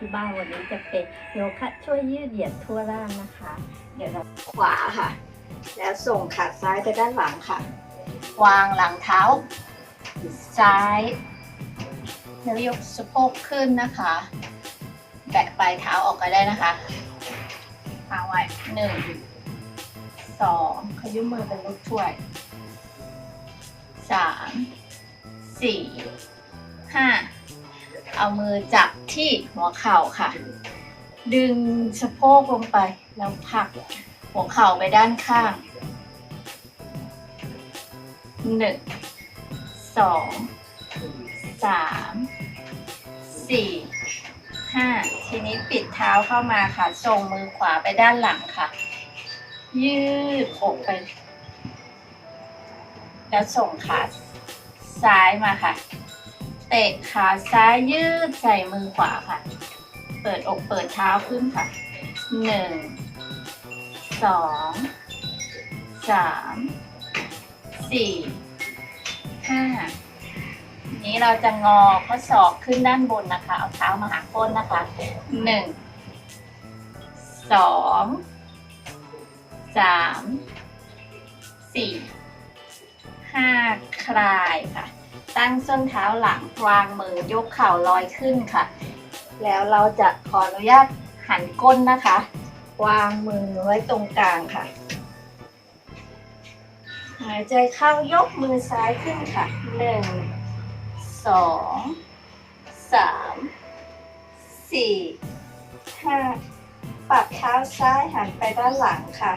ที่บ้านวันนี้จะเป็นโยคะช่วยยืดเหยียดทั่วร่างนะคะ เดี๋ยวเราขวาค่ะ แล้วส่งขาซ้ายไปด้านหลังค่ะ วางหลังเท้า ซ้ายแล้วยกสะโพกขึ้นนะคะแบะปลายเท้าออกก็ได้นะคะวางไว้หนึ่งสองขยุ้มมือเป็นลูกช่วยสามสี่ห้า เอามือจับที่หัวเข่าค่ะ ดึงสะโพกลงไปแล้วผักหัวเข่าไปด้านข้างหนึ่งสองสามสี่ห้าทีนี้ปิดเท้าเข้ามาค่ะส่งมือขวาไปด้านหลังค่ะ ยืดอกไป แล้วส่งขาซ้ายมาค่ะ เตะขาซ้ายยืดใส่มือขวาค่ะ เปิดอกเปิดเท้าขึ้นค่ะหนึ่งสองสามสี่ห้านี้เราจะงอข้อศอกขึ้นด้านบนนะคะ เอาเท้ามาหาก้นนะคะหนึ่งสองสามสี่ห้าคลายค่ะ ตั้งส้นเท้าหลังวางมือยกเข่าลอยขึ้นค่ะ แล้วเราจะขออนุญาตหันก้นนะคะ วางมือไว้ตรงกลางค่ะ หายใจเข้ายกมือซ้ายขึ้นค่ะหนึ่งสองสามสี่ห้าปรับเท้าซ้ายหันไปด้านหลังค่ะ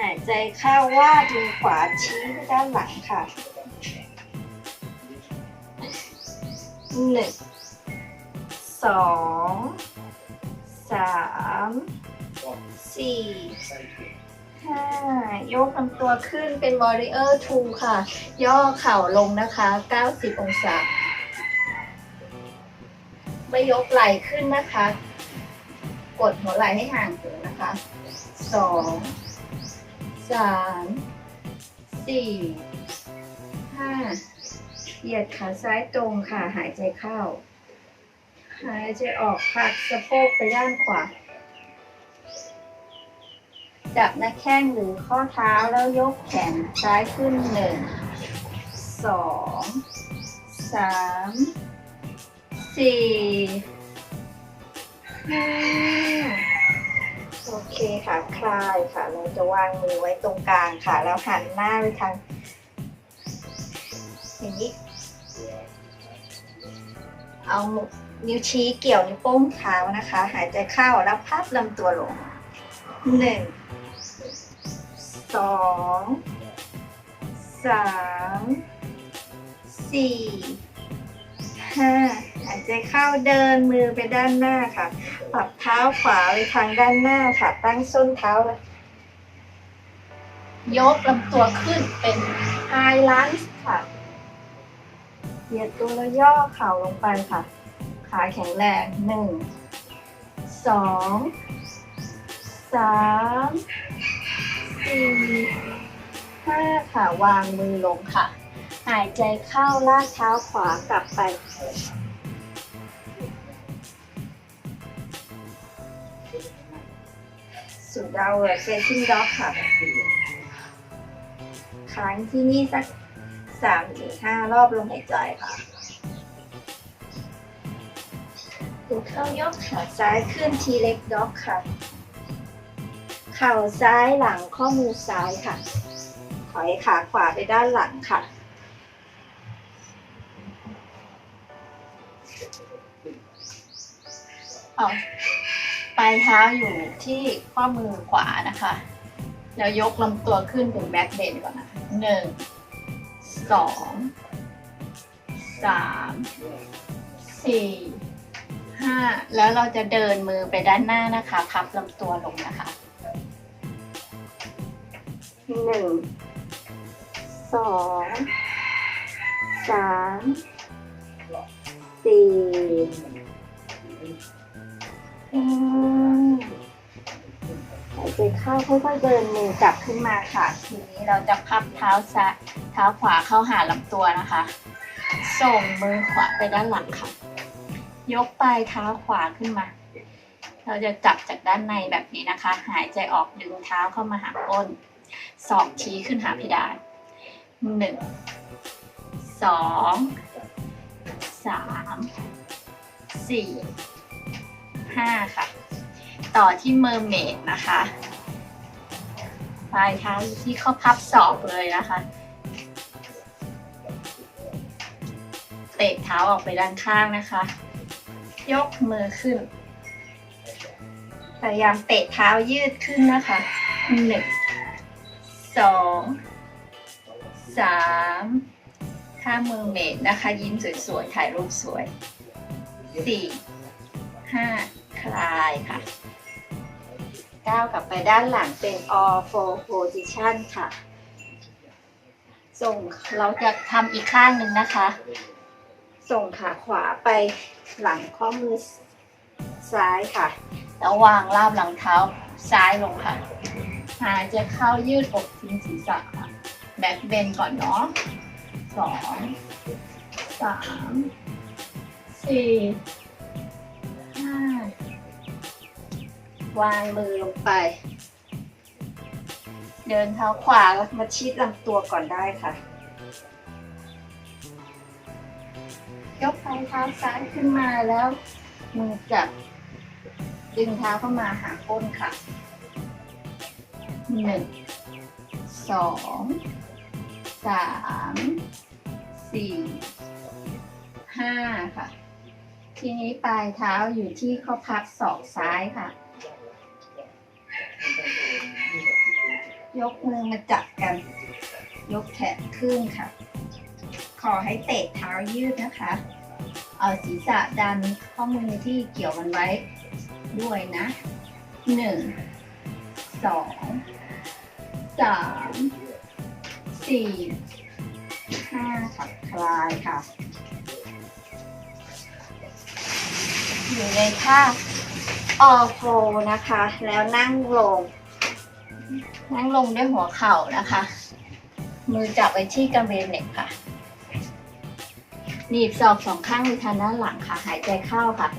หายใจเข้าว่าดมือขวาชี้ไปด้านหลังค่ะหนึ่งสองสามสี่ห้ายกลำตัวขึ้นเป็น warrior two ค่ะ ย่อเข่าลงนะคะ 90 องศา ไม่ยกไหล่ขึ้นนะคะ กดหัวไหล่ให้ห่างถึงนะคะสอง สามสี่ห้าเหยียดขาซ้ายตรงค่ะ หายใจเข้า หายใจออกผลักสะโพกไปด้านขวา จับหน้าแข้งหรือข้อเท้าแล้วยกแขนซ้ายขึ้นหนึ่งสองสามสี่ห้า อเคค่ะคลายค่ะ เราจะวางมือไว้ตรงกลางค่ะ แล้วหันหน้าไปทางอย่างนี้ เอานิ้วชี้เกี่ยวนิ้วโป้งเท้านะคะ หายใจเข้าแล้วพับลำตัวลงหนึ่งสองสามสี่ ใจเข้าเดินมือไปด้านหน้าค่ะ ปรับเท้าขวาไปทางด้านหน้าค่ะ ตั้งส้นเท้าเลยยกลำตัวขึ้นเป็นไฮลันส์ค่ะ เหยียดตัวแล้วย่อเข่าลงไปค่ะ ขาแข็งแรงหนึ่งสองสามสี่ห้าค่ะ วางมือลงค่ะ หายใจเข้าลากเท้าขวากลับไป สุดดาเวอร์เฟซิ่งด็อกค่ะค้างที่นี่สักสามถึงห้ารอบลมหายใจค่ะดูเข้ายกขาซ้ายขึ้นทีเล็กด็อกค่ะ เข่าซ้ายหลังข้อมือซ้ายค่ะ ถอยขาขวาไปด้านหลังค่ะเอา ปลายเท้าอยู่ที่ข้อมือขวานะคะแล้วยกลำตัวขึ้นเป็นแบ็คเบนก่อนนะคะหนึ่งสองสามสี่ห้าแล้วเราจะเดินมือไปด้านหน้านะคะพับลำตัวลงนะคะหนึ่งสองสามสี่ หายใจเข้าค่อยๆเดินมือกลับขึ้นมาค่ะ ทีนี้เราจะพับเท้าซ้ายเท้าขวาเข้าหาลำตัวนะคะ ส่งมือขวาไปด้านหลังค่ะ ยกปลายเท้าขวาขึ้นมา เราจะจับจากด้านในแบบนี้นะคะ หายใจออกดึงเท้าเข้ามาหาก้นศอกชี้ขึ้นหาเพดานหนึ่งสองสามสี่ ห้าค่ะ ต่อที่เมอร์เมดนะคะปลายเท้าอยู่ที่ข้อพับศอกเลยนะคะ เตะเท้าออกไปด้านข้างนะคะ ยกมือขึ้นพยายามเตะเท้ายืดขึ้นนะคะหนึ่งสองสามท่ามือเมดนะคะ ยิ้มสวยๆ ถ่ายรูปสวยสี่ห้า คลายค่ะ ก้าวกลับไปด้านหลังเป็น all four position ค่ะ ส่งเราจะทำอีกข้างหนึ่งนะคะ ส่งขาขวาไปหลังข้อมือซ้ายค่ะ แล้ววางราบหลังเท้าซ้ายลงค่ะ หายใจเข้ายืดอกทิ้งศีรษะค่ะ แบ็คเบนก่อนเนาะสองสามสี่ วางมือลงไป เดินเท้าขวามาชิดลำตัวก่อนได้ค่ะ ยกปลายเท้าซ้ายขึ้นมาแล้ว มือจับดึงเท้าเข้ามาหาก้นค่ะหนึ่งสองสามสี่ห้าค่ะ ทีนี้ปลายเท้าอยู่ที่ข้อพับศอกซ้ายค่ะ ยกมือมาจับกัน ยกแขนขึ้นค่ะ ขอให้เตะเท้ายืดนะคะ เอาศีรษะดันข้อมือที่เกี่ยวมันไว้ด้วยนะหนึ่งสองสามสี่ห้าค่ะคลายค่ะ อยู่ในท่าออโฟนะคะ แล้วนั่งลง นั่งลงด้วยหัวเข่านะคะ มือจับไว้ที่กระเบนเหน็บค่ะหนีบศอกสองข้างไปทางด้านหลังค่ะ หายใจเข้าค่ะ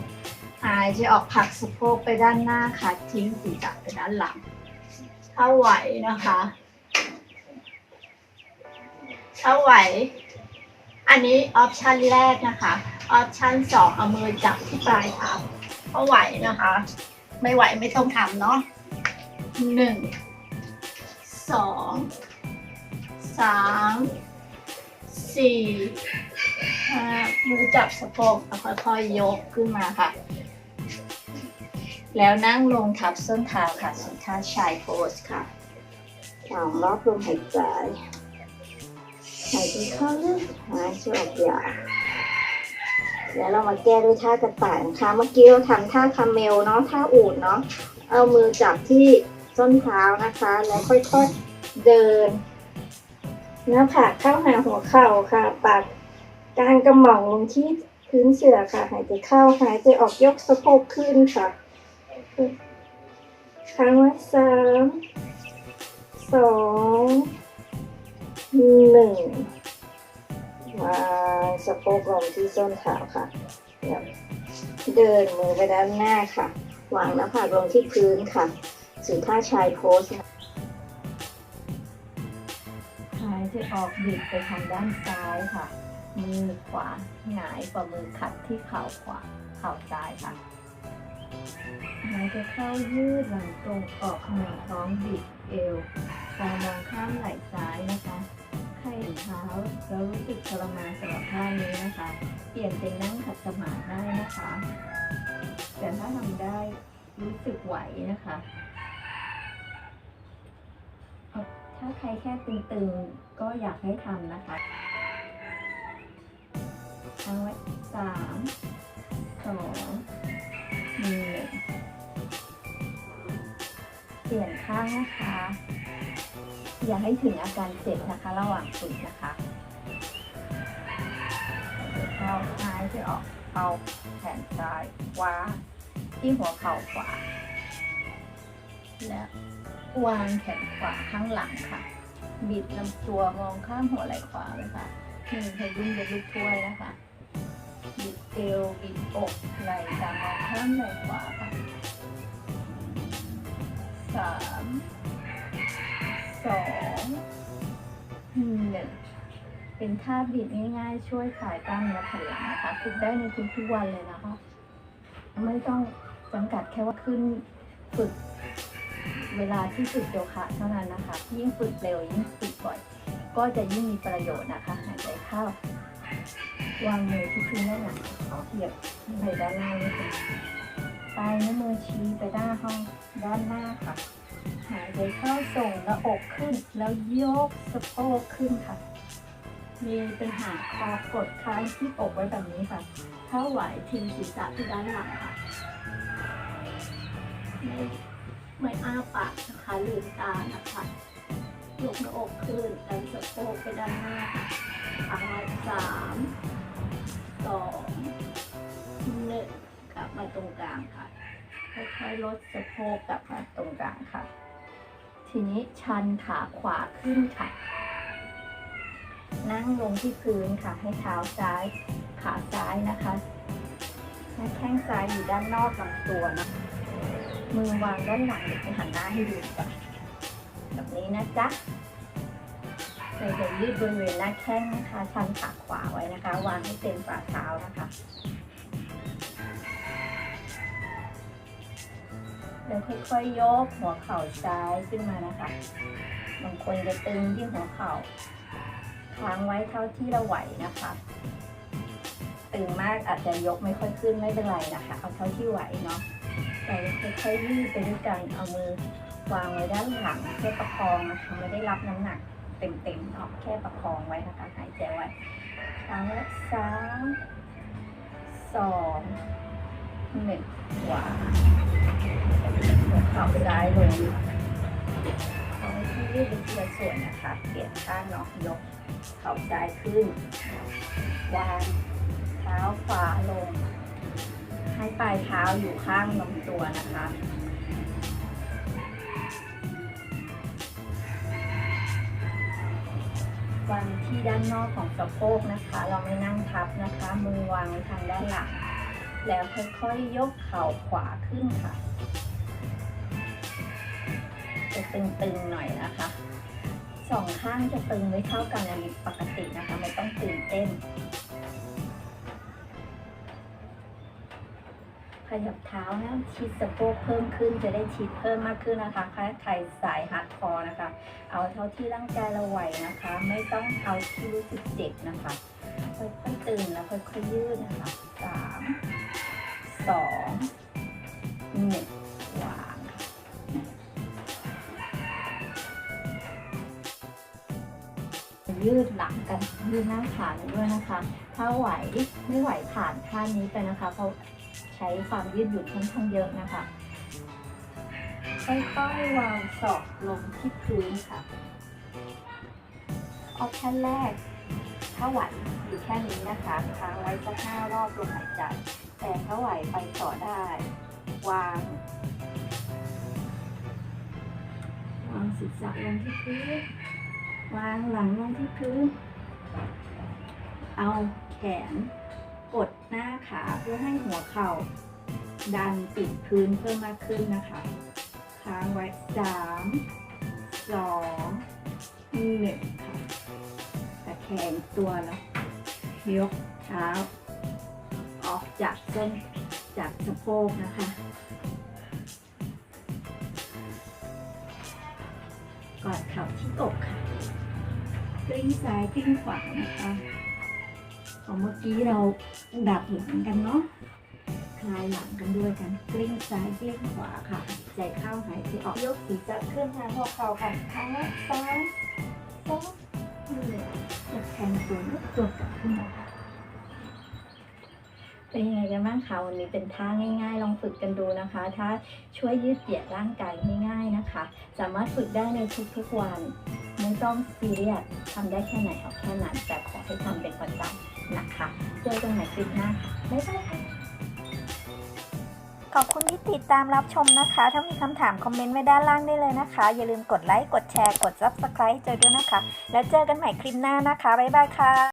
หายใจออกผักสะโพกไปด้านหน้าค่ะ ทิ้งศีรษะไปด้านหลัง ถ้าไหวนะคะ ถ้าไหว อันนี้ออปชันแรกนะคะ ออปชันสองเอามือจับที่ปลายเท้าถ้าไหวนะคะ ไม่ไหวไม่ต้องทำเนาะหนึ่ง สองสามสี่ห้ามือจับสะโพกแล้วค่อยๆยกขึ้นมาค่ะ แล้วนั่งลงทับส้นเท้าค่ะส่วนท่าชายโพสค่ะสองรอบลมหายใจหายใจเข้าลึกหายใจออกยาวแล้วเรามาแก้ด้วยท่ากระต่ายนะคะ เมื่อกี้เราทำท่าคาเมลเนาะท่าอูดเนาะเอามือจับที่ ส้นเท้านะคะ แล้วค่อยๆเดินหน้าผากเข้าหาหัวเข่าค่ะ ปากกลางกระหม่อมลงที่พื้นเสื่อค่ะ หายใจเข้าหายใจออกยกสะโพกขึ้นค่ะครั้งไว้สามสองหนึ่งวางสะโพกลงที่ส้นเท้าค่ะ เดินมือไปด้านหน้าค่ะ วางหน้าผากลงที่พื้นค่ะ สู่ท่าชายโพสหายใจออกบิดไปทางด้านซ้ายค่ะ มือขวาหงายฝ่ามือขัดที่เข่าขวาเข่าซ้ายค่ะหายใจเข้ายืดหลังตรงออกหนึ่งท้องบิดเอวตามองข้ามไหล่ซ้ายนะคะใครเท้าแล้วรู้สึกทรมานสำหรับท่านี้นะคะ เปลี่ยนเป็นนั่งขัดสมาธิได้นะคะ แต่ถ้าทำได้รู้สึกไหวนะคะ ถ้าใครแค่ตึงๆ ก็อยากให้ทำนะคะเอาไว้สามสองหนึ่งเปลี่ยนข้างนะคะ อย่าให้ถึงอาการเจ็บนะคะ ระหว่างฝึกนะคะเข้าซ้ายจะออกเข้าแขนซ้ายขวาที่หัวเข่าขวา และวางแขนขวาข้างหลังค่ะ บิดลำตัวมองข้ามหัวไหล่ขวาเลยค่ะมือขยุ่มเป็นลูกถ้วยนะคะ บิดเอวบิดอกไหล่ตามมาข้างไหล่ขวาค่ะสามสองหนึ่งเป็นท่าบิดง่ายๆ ช่วยคลายกล้ามเนื้อแผ่นหลังนะคะฝึกได้ในทุกๆวันเลยนะคะ ไม่ต้องจำกัดแค่ว่าขึ้นฝึก เวลาที่ฝึกโยคะเท่านั้นนะคะ ยิ่งฝึกเร็วยิ่งฝึกบ่อย ก็จะยิ่งมีประโยชน์นะคะหายใจเข้าวางมือที่พื้นด้านหลังเอาเหยียบไปด้านหน้าเลยค่ะปลายนิ้วมือชี้ไปด้านห้องด้านหน้าค่ะ หายใจเข้าส่งหน้าอกขึ้น แล้วยกสะโพกขึ้นค่ะ มีเป็นหาคอกดค้างที่อกไว้แบบนี้ค่ะ ถ้าไหวทิ้งศีรษะที่ด้านหลังค่ะ ไม่อ้าปากนะคะลืมตานะคะยกหน้าอกขึ้นดันสะโพกไปด้านหน้าค่ะเอาสามสองหนึ่งกลับมาตรงกลางค่ะค่อยๆลดสะโพกกลับมาตรงกลางค่ะ ทีนี้ชันขาขวาขึ้นค่ะ นั่งลงที่พื้นค่ะ ให้เท้าซ้ายขาซ้ายนะคะและแข้งซ้ายอยู่ด้านนอกลำตัวนะคะ มือวางด้านหลังเดี๋ยวไปหันหน้าให้ดูก่อนแบบนี้นะจ๊ะเราจะยืดบริเวณหน้าแข้งนะคะชันขาขวาไว้นะคะ วางให้เต็มฝ่าเท้านะคะ แล้วค่อยๆยกหัวเข่าซ้ายขึ้นมานะคะ บางคนจะตึงที่หัวเข่าค้างไว้เท่าที่เราไหวนะคะ ตึงมากอาจจะยกไม่ค่อยขึ้นไม่เป็นไรนะคะ เอาเท่าที่ไหวเนาะ เราค่อยๆยืดไปด้วยกันเอามือวางไว้ด้านหลังเพื่อประคองนะคะไม่ได้รับน้ำหนักเต็มๆเนาแค่ประคองไว้นะคะหายใจไว้ครั้งละสามสองหนึ่งวางหัวเข่าซ้ายลงเอาที่ยืดเป็นทีละส่วนนะคะเปลี่ยนข้างเนาะยกเข่าซ้ายขึ้นวางเท้าขวาลง ให้ปลายเท้าอยู่ข้างลำตัวนะคะวางที่ด้านนอกของสะโพกนะคะ เราไม่นั่งทับนะคะ มือวางไว้ทางด้านหลัง แล้วค่อยๆยกเข่าขวาขึ้นค่ะ จะตึงๆหน่อยนะคะ สองข้างจะตึงไม่เท่ากันอันนี้ปกตินะคะ ไม่ต้องตื่นเต้น ขยับเท้านะชิดสะโพกเพิ่มขึ้นจะได้ชิดเพิ่มมากขึ้นนะคะถ้าใครสายฮาร์ดคอร์นะคะ เอาเท่าที่ร่างกายเราไหวนะคะ ไม่ต้องเอาที่รู้สึกเจ็บนะคะค่อยๆตื่นแล้วค่อยๆยืดนะคะสามสองหนึ่งวางยืดหลังกันยืดหน้าขาด้วยนะคะ ถ้าไหวไม่ไหวผ่านท่านี้ไปนะคะเพราะ ใช้ความยืดหยุ่นค่อนข้างเยอะนะคะค่อยๆวางศอกลงที่พื้นค่ะ ออปชั่นแรก ถ้าไหวอยู่แค่นี้นะคะค้างไว้สักห้ารอบลมหายใจ แต่ถ้าไหวไปต่อได้ วางวางศีรษะลงที่พื้น วางหลังลงที่พื้น เอาแขน กดหน้าขาเพื่อให้หัวเข่า ดันปิดพื้นเพิ่มมากขึ้นนะคะ ค้างไว้สามสองหนึ่งค่ะตะแคงตัวแล้วยกเท้า ออกจากส้นจากสะโพกนะคะ กอดเข่าที่อกค่ะกลิ้งซ้ายกลิ้งขวานะคะ ของเมื่อกี้เราดับหลังกันเนาะคลายหลังกันด้วยกันกลิ้งซ้ายกลิ้งขวาค่ะ ใจเข้าหายใจออกยกศีรษะขึ้นทางหัวเข่าค่ะครั้งซ้ายสองหนึ่งจะแทงตัวยกตัวกลับขึ้นมาค่ะเป็นยังไงกันบ้างคะวันนี้เป็นท่าง่าย ๆ ลองฝึกกันดูนะคะ ถ้าช่วยยืดเหยียดร่างกายง่ายๆนะคะ สามารถฝึกได้ในทุกๆวัน ต้องซีเรียสทำได้แค่ไหนเอาแค่นั้น แต่ขอให้ทำเป็นประจำนะคะ เจอกันใหม่คลิปหน้าค่ะ บ๊ายบายค่ะ ขอบคุณที่ติดตามรับชมนะคะ ถ้ามีคำถามคอมเมนต์ไว้ด้านล่างได้เลยนะคะ อย่าลืมกดไลค์ กดแชร์ กด Subscribe เจอด้วยนะคะ แล้วเจอกันใหม่คลิปหน้านะคะ บ๊ายบายค่ะ